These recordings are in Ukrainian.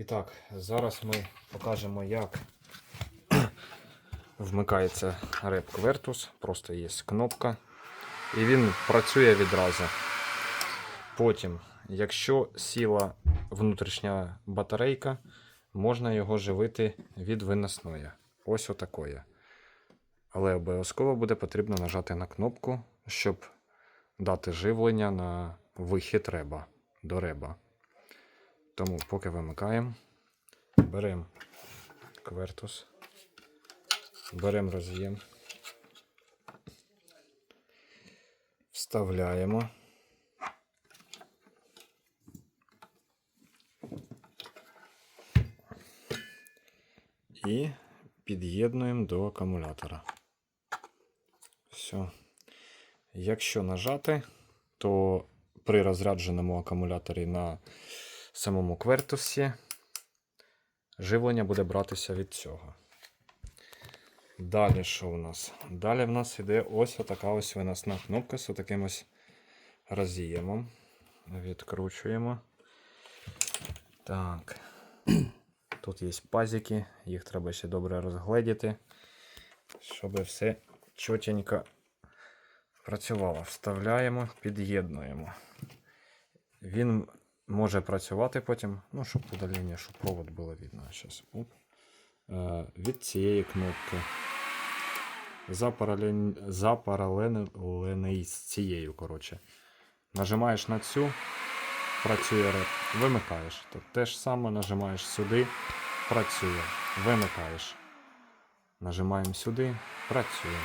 І так, зараз ми покажемо, як вмикається реп. Просто є кнопка. І він працює відразу. Потім, якщо сіла внутрішня батарейка, можна його живити від виносної. Ось отакої. Але обов'язково буде потрібно нажати на кнопку, щоб дати живлення на вихід реба до реба. Тому поки вимикаємо, беремо квертус, беремо роз'єм, вставляємо. І під'єднуємо до акумулятора. Все. Якщо нажати, то при розрядженому акумуляторі на самому квертусі живлення буде братися від цього. Далі що у нас? Далі в нас йде ось така ось виносна кнопка з таким ось роз'ємом. Відкручуємо. Так. Тут є пазики, їх треба ще добре розгледіти, щоб все чотенько працювало. Вставляємо, під'єднуємо. Він може працювати потім, ну, щоб удалення, щоб провод було видно. Щас. Оп. Е, від цієї кнопки. Запаралель... Запаралений з цією, коротше. Нажимаєш на цю, працює реп. Вимикаєш. То те ж саме нажимаєш сюди, працює. Вимикаєш. Нажимаємо сюди, працює.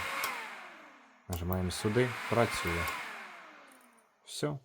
Нажимаємо сюди, працює. Все.